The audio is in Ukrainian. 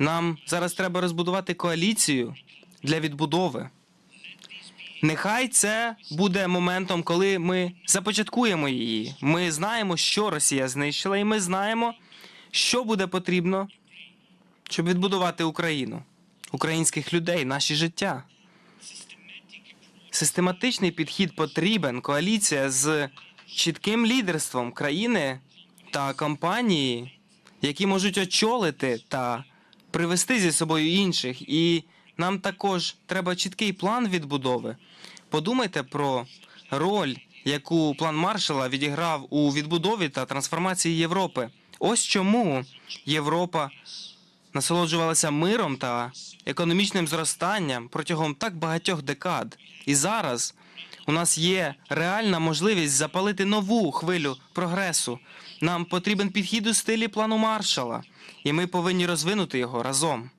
Нам зараз треба розбудувати коаліцію для відбудови. Нехай це буде моментом, коли ми започаткуємо її. Ми знаємо, що Росія знищила, і ми знаємо, що буде потрібно, щоб відбудувати Україну, українських людей, наші життя. Систематичний підхід потрібен. Коаліція з чітким лідерством країни та компанії, які можуть очолити та привести зі собою інших. І нам також треба чіткий план відбудови. Подумайте про роль, яку план Маршала відіграв у відбудові та трансформації Європи. Ось чому Європа насолоджувалася миром та економічним зростанням протягом так багатьох декад. І зараз у нас є реальна можливість запалити нову хвилю прогресу. Нам потрібен підхід у стилі плану Маршала, і ми повинні розвинути його разом.